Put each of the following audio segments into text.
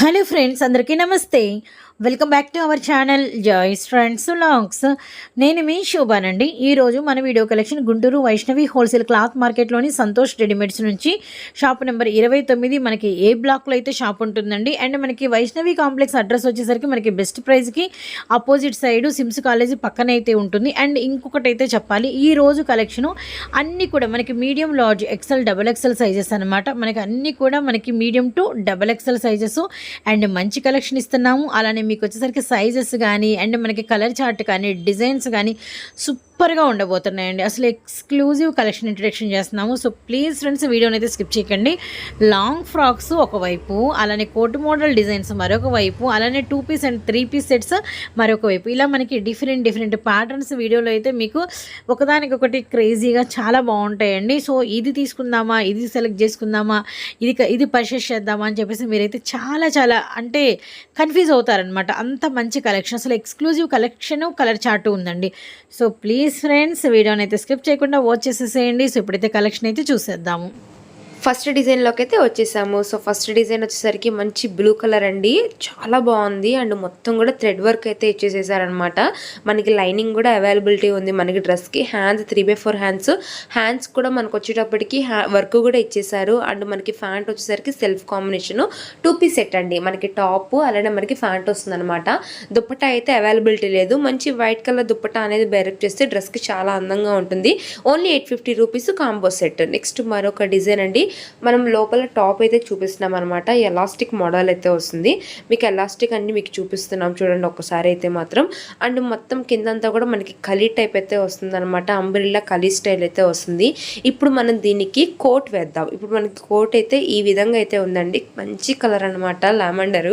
Hello friends అందరికీ నమస్తే. Welcome back to our channel Joyce friends longs. నేను మీ శోభానండి. ఈరోజు మన video collection Guntur Vaishnavi wholesale cloth మార్కెట్లోని Santosh readymades నుంచి షాప్ నెంబర్ ఇరవై తొమ్మిది మనకి ఏ బ్లాక్లో అయితే షాప్ ఉంటుందండి. అండ్ మనకి వైష్ణవి కాంప్లెక్స్ అడ్రస్ వచ్చేసరికి మనకి బెస్ట్ ప్రైస్కి అపోజిట్ సైడ్ సిమ్స్ కాలేజీ పక్కన అయితే ఉంటుంది. అండ్ ఇంకొకటి అయితే చెప్పాలి. ఈ రోజు కలెక్షను అన్నీ కూడా మనకి medium large XL double XL sizes అనమాట మనకి అన్నీ కూడా మనకి medium to double XL sizes. And మంచి కలెక్షన్ ఇస్తున్నాము. అలానే మీకు వచ్చేసరికి సైజెస్ కానీ అండ్ మనకి కలర్ చార్ట్ కానీ డిజైన్స్ కానీ సూపర్ సూపర్గా ఉండబోతున్నాయండి. అసలు ఎక్స్క్లూజివ్ కలెక్షన్ ఇంట్రడక్షన్ చేస్తున్నాము. సో ప్లీజ్ ఫ్రెండ్స్ వీడియోని అయితే స్కిప్ చేయకండి. లాంగ్ ఫ్రాక్స్ ఒకవైపు అలానే కోట్ మోడల్ డిజైన్స్ మరొక వైపు అలానే two piece and three piece sets మరొక వైపు. ఇలా మనకి డిఫరెంట్ డిఫరెంట్ ప్యాటర్న్స్ వీడియోలో అయితే మీకు ఒకదానికొకటి క్రేజీగా చాలా బాగుంటాయండి. సో ఇది తీసుకుందామా ఇది సెలెక్ట్ చేసుకుందామా ఇది ఇది పర్చేస్ చేద్దామా అని చెప్పేసి మీరైతే చాలా చాలా అంటే కన్ఫ్యూజ్ అవుతారనమాట అంత మంచి కలెక్షన్. అసలు ఎక్స్క్లూజివ్ కలెక్షన్ కలర్ చార్ట్ ఉందండి. సో ప్లీజ్ ఫ్రెండ్స్ వీడియోని అయితే స్కిప్ చేయకుండా వాచ్ చేసేసేయండి. సో ఇప్పుడైతే కలెక్షన్ అయితే చూసేద్దాము. ఫస్ట్ డిజైన్లోకి అయితే వచ్చేసాము. సో ఫస్ట్ డిజైన్ వచ్చేసరికి మంచి బ్లూ కలర్ అండి. చాలా బాగుంది. అండ్ మొత్తం కూడా థ్రెడ్ వర్క్ అయితే ఇచ్చేసేసారనమాట మనకి లైనింగ్ కూడా అవైలబిలిటీ ఉంది. మనకి డ్రెస్కి hands three by four hands. Hands కూడా మనకు వచ్చేటప్పటికి వర్క్ కూడా ఇచ్చేసారు. అండ్ మనకి ఫ్యాంట్ వచ్చేసరికి self combination two piece set అండి. మనకి టాప్ అలానే మనకి ఫ్యాంట్ వస్తుందన్నమాట. దుప్పటా అయితే అవైలబిలిటీ లేదు. మంచి వైట్ కలర్ దుప్పటా అనేది బైరెక్ట్ చేస్తే డ్రెస్కి చాలా అందంగా ఉంటుంది. Only eight fifty rupees combo set. Next మరొక డిజైన్ అండి. మనం లోపల టాప్ అయితే చూపిస్తున్నాం అనమాట ఎలాస్టిక్ మోడల్ అయితే వస్తుంది. మీకు ఎలాస్టిక్ అన్ని మీకు చూపిస్తున్నాం చూడండి ఒకసారి అయితే మాత్రం. అండ్ మొత్తం కిందంతా కూడా మనకి కలీ టైప్ అయితే వస్తుంది అనమాట అంబ్రిల్లా కలీ స్టైల్ అయితే వస్తుంది. ఇప్పుడు మనం దీనికి కోట్ వేద్దాం. ఇప్పుడు మనకి కోట్ అయితే ఈ విధంగా అయితే ఉందండి. మంచి కలర్ అనమాట లామండర్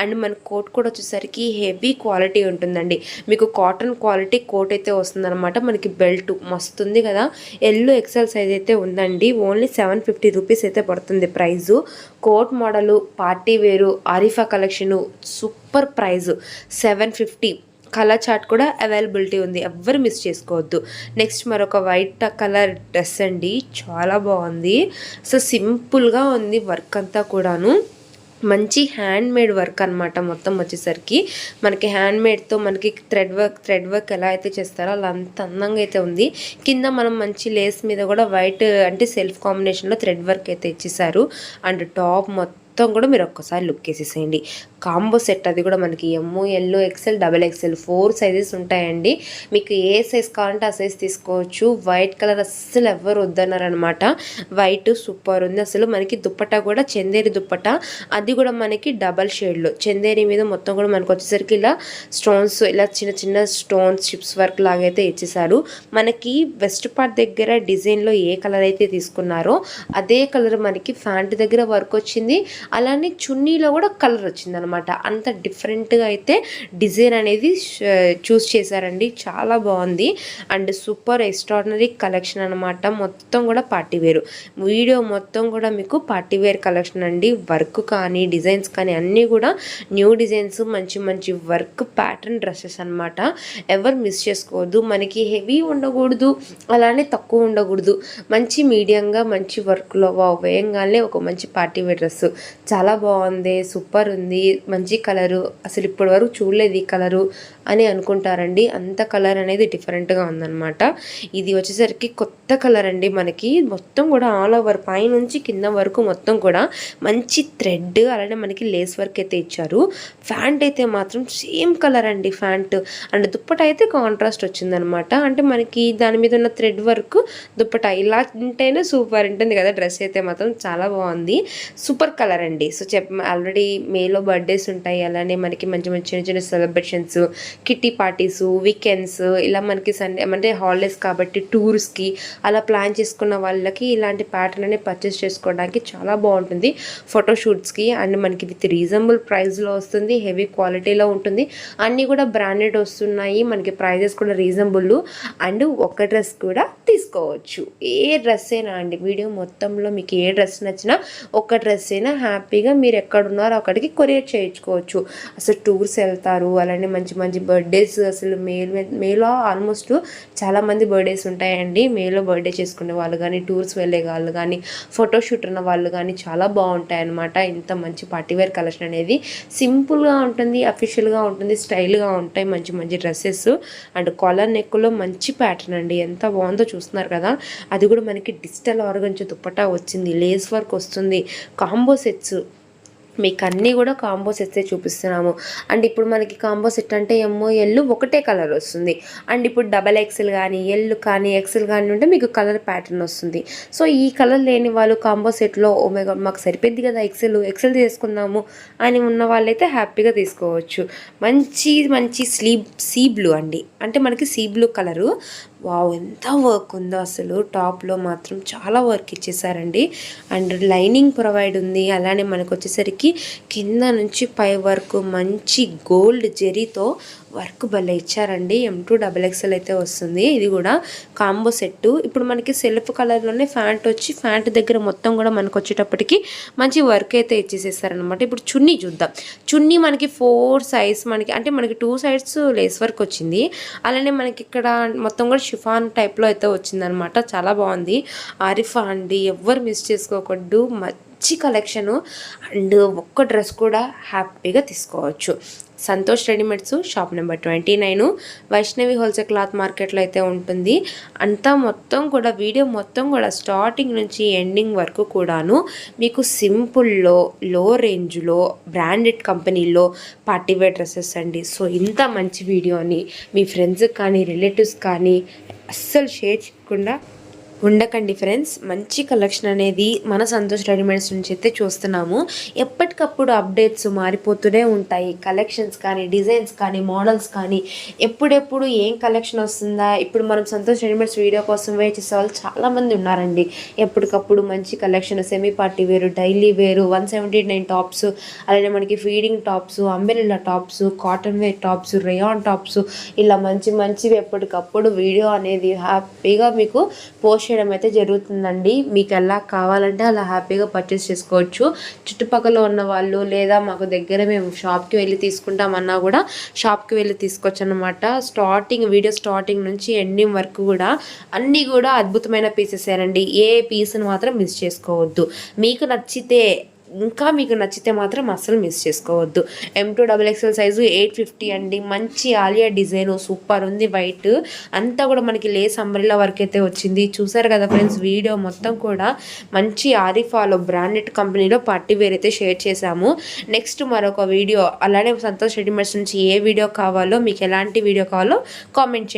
అండ్ మన కోట్ కూడా వచ్చేసరికి హెవీ క్వాలిటీ ఉంటుందండి. మీకు కాటన్ క్వాలిటీ కోట్ అయితే వస్తుంది అనమాట మనకి బెల్ట్ మస్తుంది కదా. ఎల్లో ఎక్సెల్ సైజ్ అయితే ఉందండి. ఓన్లీ సెవెన్ ఫిఫ్టీ రూపీస్ అయితే పడుతుంది price. Coat model party wear Arifa collection super price. Seven fifty. Colour chart కూడా అవైలబిలిటీ ఉంది. ఎవ్వరు మిస్ చేసుకోవద్దు. నెక్స్ట్ మరొక వైట్ కలర్ డ్రెస్ అండి. చాలా బాగుంది. సో సింపుల్గా ఉంది వర్క్ అంతా కూడాను. మంచి హ్యాండ్ మేడ్ వర్క్ అనమాట మొత్తం వచ్చేసరికి. మనకి హ్యాండ్ మేడ్తో మనకి థ్రెడ్ వర్క్ థ్రెడ్ వర్క్ ఎలా అయితే చేస్తారో అలా అంత అందంగా అయితే ఉంది. కింద మనం మంచి లేస్ మీద కూడా వైట్ అంటే సెల్ఫ్ కాంబినేషన్లో థ్రెడ్ వర్క్ అయితే ఇచ్చేసారు అండ్ టాప్ మొత్తం మొత్తం కూడా మీరు ఒక్కసారి లుక్ వేసేసేయండి. కాంబో సెట్ అది కూడా మనకి M L XL double XL four sizes ఉంటాయండి. మీకు ఏ సైజ్ కావాలంటే ఆ సైజ్ తీసుకోవచ్చు. వైట్ కలర్ అస్సలు ఎవ్వరు వద్దన్నారనమాట. వైట్ సూపర్ ఉంది. అసలు మనకి దుప్పటా కూడా చందేరి దుప్పట. అది కూడా మనకి డబల్ షేడ్లో చందేరి మీద మొత్తం కూడా మనకు వచ్చేసరికి ఇలా స్టోన్స్ ఇలా చిన్న చిన్న స్టోన్స్ చిప్స్ వర్క్ లాగైతే ఇచ్చేసారు మనకి వెస్ట్ పార్ట్ దగ్గర డిజైన్లో ఏ కలర్ అయితే తీసుకున్నారో అదే కలర్ మనకి ఫ్యాంట్ దగ్గర వర్క్ వచ్చింది. అలానే చున్నీలో కూడా కలర్ వచ్చింది అనమాట అంత డిఫరెంట్గా అయితే డిజైన్ అనేది చూస్ చేశారండి. చాలా బాగుంది. అండ్ సూపర్ ఎక్స్ట్రాడినరీ కలెక్షన్ అనమాట మొత్తం కూడా పార్టీవేరు వీడియో మొత్తం కూడా మీకు పార్టీ వేర్ కలెక్షన్ అండి. వర్క్ కానీ డిజైన్స్ కానీ అన్నీ కూడా న్యూ డిజైన్స్ మంచి మంచి వర్క్ ప్యాటర్న్ డ్రెస్సెస్ అనమాట ఎవరు మిస్ చేసుకోవద్దు. మనకి హెవీ ఉండకూడదు. అలానే తక్కువ ఉండకూడదు. మంచి మీడియంగా మంచి వర్క్లో వేయంగానే ఒక మంచి పార్టీ వేర్ డ్రెస్ చాలా బాగుంది సూపర్ ఉంది మంచి కలరు. అసలు ఇప్పటి వరకు చూడలేదు ఈ కలరు. అని అనుకుంటారండి. అంత కలర్ అనేది డిఫరెంట్గా ఉందన్నమాట. ఇది వచ్చేసరికి కొత్త కలర్ అండి మనకి. మొత్తం కూడా ఆల్ ఓవర్ పైనుంచి కింద వరకు మొత్తం కూడా మంచి థ్రెడ్ అలానే మనకి లేస్ వర్క్ అయితే ఇచ్చారు. ఫ్యాంట్ అయితే మాత్రం సేమ్ కలర్ అండి ఫ్యాంట్. అండ్ దుప్పట అయితే కాంట్రాస్ట్ వచ్చిందనమాట అంటే మనకి దాని మీద ఉన్న థ్రెడ్ వర్క్ దుప్పట ఇలా ఉంటేనే సూపర్ ఉంటుంది కదా. డ్రెస్ అయితే మాత్రం చాలా బాగుంది. సూపర్ కలర్ అండి. సో చెప్ ఆల్రెడీ మేలో బర్త్డేస్ ఉంటాయి. అలానే మనకి మంచి మంచి చిన్న చిన్న సెలబ్రేషన్స్ కిట్టి పార్టీస్ వీకెండ్స్ ఇలా మనకి సండే అంటే హాలిడేస్ కాబట్టి టూర్స్కి అలా ప్లాన్ చేసుకున్న వాళ్ళకి ఇలాంటి ప్యాటర్న్ అనేది పర్చేస్ చేసుకోవడానికి చాలా బాగుంటుంది. ఫోటోషూట్స్కి అండ్ మనకి విత్ రీజనబుల్ ప్రైస్లో వస్తుంది హెవీ క్వాలిటీలో ఉంటుంది. అన్నీ కూడా బ్రాండెడ్ వస్తున్నాయి మనకి ప్రైజెస్ కూడా రీజనబుల్ అండ్ ఒక డ్రెస్ కూడా తీసుకోవచ్చు. ఏ డ్రెస్ అయినా అండి వీడియో మొత్తంలో మీకు ఏ డ్రెస్ నచ్చినా ఒక డ్రెస్ అయినా హ్యాపీగా మీరు ఎక్కడున్నారో అక్కడికి కొరియర్ చేయించుకోవచ్చు. అసలు టూర్స్ వెళ్తారు అలానే మంచి మంచి బర్త్డేస్ అసలు మేల్ మేలో ఆల్మోస్ట్ చాలామంది బర్త్డేస్ ఉంటాయండి. మేలో బర్త్డే చేసుకునే వాళ్ళు కానీ టూర్స్ వెళ్ళే వాళ్ళు కానీ ఫోటోషూట్ ఉన్న వాళ్ళు కానీ చాలా బాగుంటాయి అన్నమాట ఇంత మంచి పార్టీవేర్ కలెక్షన్ అనేది సింపుల్గా ఉంటుంది అఫీషియల్గా ఉంటుంది స్టైల్గా ఉంటాయి మంచి మంచి డ్రెస్సెస్ అండ్ కాలర్ నెక్లో మంచి ప్యాటర్న్ అండి. ఎంత బాగుందో చూస్తున్నారు కదా. అది కూడా మనకి డిజిటల్ ఆర్గంచు దుప్పటా వచ్చింది లేస్ వర్క్ వస్తుంది కాంబో సెట్స్ మీకు అన్నీ కూడా కాంబో సెట్సే చూపిస్తున్నాము. అండ్ ఇప్పుడు మనకి కాంబో సెట్ అంటే ఎమ్మో ఎల్లు ఒకటే కలర్ వస్తుంది. అండ్ ఇప్పుడు డబల్ ఎక్సెల్ కానీ ఎల్లు కానీ ఎక్సెల్ కానీ ఉంటే మీకు కలర్ ప్యాటర్న్ వస్తుంది. సో ఈ కలర్ లేని వాళ్ళు కాంబో సెట్లో ఓ మాకు సరిపోద్ది కదా ఎక్సెల్ ఎక్సెల్ తీసుకుందాము అని ఉన్న వాళ్ళైతే హ్యాపీగా తీసుకోవచ్చు. మంచి మంచి స్లీప్ సీ బ్లూ అండి. అంటే మనకి సీ బ్లూ కలరు. వావ్ ఎంత వర్క్ ఉందో అసలు. టాప్లో మాత్రం చాలా వర్క్ ఇచ్చేసారండి. అండ్ లైనింగ్ ప్రొవైడ్ ఉంది. అలానే మనకు వచ్చేసరికి కింద నుంచి పై వరకు మంచి గోల్డ్ జెరీతో వర్క్ భలే ఇచ్చారండి. ఎం టూ డబల్ ఎక్స్ఎల్ అయితే వస్తుంది. ఇది కూడా కాంబో సెట్టు. ఇప్పుడు మనకి సెల్ఫ్ కలర్లోనే ఫ్యాంట్ వచ్చి ఫ్యాంట్ దగ్గర మొత్తం కూడా మనకు వచ్చేటప్పటికి మంచి వర్క్ అయితే ఇచ్చేసేస్తారనమాట ఇప్పుడు చున్నీ చూద్దాం. చున్నీ మనకి ఫోర్ సైజ్ మనకి అంటే మనకి టూ సైడ్స్ లేస్ వర్క్ వచ్చింది. అలానే మనకి ఇక్కడ మొత్తం కూడా షిఫాన్ టైప్లో అయితే వచ్చిందనమాట చాలా బాగుంది. ఆరిఫా అండి. ఎవ్వరు మిస్ చేసుకోకూడదు. మంచి కలెక్షను అండ్ ఒక్క డ్రెస్ కూడా హ్యాపీగా తీసుకోవచ్చు. Santosh readymades shop number twenty nine. Vaishnavi wholesale cloth మార్కెట్లో అయితే ఉంటుంది. అంతా మొత్తం కూడా వీడియో మొత్తం కూడా స్టార్టింగ్ నుంచి ఎండింగ్ వరకు కూడాను మీకు సింపుల్లో లో రేంజ్లో బ్రాండెడ్ కంపెనీలో పార్టీవేర్ డ్రెస్సెస్ అండి. సో ఇంత మంచి వీడియోని మీ ఫ్రెండ్స్కి కానీ రిలేటివ్స్ కానీ అస్సలు షేర్ చేయకుండా ఉండకండి ఫ్రెండ్స్ మంచి కలెక్షన్ అనేది మన సంతోష్ రెడీమేడ్స్ నుంచి అయితే చూస్తున్నాము. ఎప్పటికప్పుడు అప్డేట్స్ మారిపోతూనే ఉంటాయి. కలెక్షన్స్ కానీ డిజైన్స్ కానీ మోడల్స్ కానీ ఎప్పుడెప్పుడు ఏం కలెక్షన్ వస్తుందా? ఇప్పుడు మనం సంతోష్ రెడీమేడ్స్ వీడియో కోసం వెయిట్ చేసే వాళ్ళు చాలామంది ఉన్నారండి. ఎప్పటికప్పుడు మంచి collection semi party wear daily wear one seventy nine tops అలాగే మనకి feeding tops umbrella tops cotton wear tops rayon tops ఇలా మంచి మంచివి ఎప్పటికప్పుడు వీడియో అనేది హ్యాపీగా మీకు పోస్ట్ చేయడం అయితే జరుగుతుందండి. మీకు ఎలా కావాలంటే అలా హ్యాపీగా పర్చేస్ చేసుకోవచ్చు. చుట్టుపక్కల ఉన్న వాళ్ళు లేదా మాకు దగ్గర మేము షాప్కి వెళ్ళి తీసుకుంటామన్నా కూడా షాప్కి వెళ్ళి తీసుకోవచ్చు అనమాట స్టార్టింగ్ వీడియో స్టార్టింగ్ నుంచి ఎండింగ్ వరకు కూడా అన్నీ కూడా అద్భుతమైన పీసెస్ ఏనండి ఏ పీస్ని మాత్రం మిస్ చేసుకోవద్దు. మీకు నచ్చితే ఇంకా మీకు నచ్చితే మాత్రం అస్సలు మిస్ చేసుకోవద్దు. M two double XL size eight fifty అండి. మంచి ఆలియా డిజైన్ సూపర్ ఉంది వైట్. అంతా కూడా మనకి లేస్ అంబ్రెల్లా వర్క్ అయితే వచ్చింది. చూసారు కదా ఫ్రెండ్స్ వీడియో మొత్తం కూడా మంచి ఆరిఫాలో బ్రాండెడ్ కంపెనీలో పార్టీ వేర్ అయితే షేర్ చేశాము. నెక్స్ట్ మరొక వీడియో అలానే సంతోష్ రెడీమేడ్స్ నుంచి ఏ వీడియో కావాలో మీకు ఎలాంటి వీడియో కావాలో కామెంట్ చేయండి.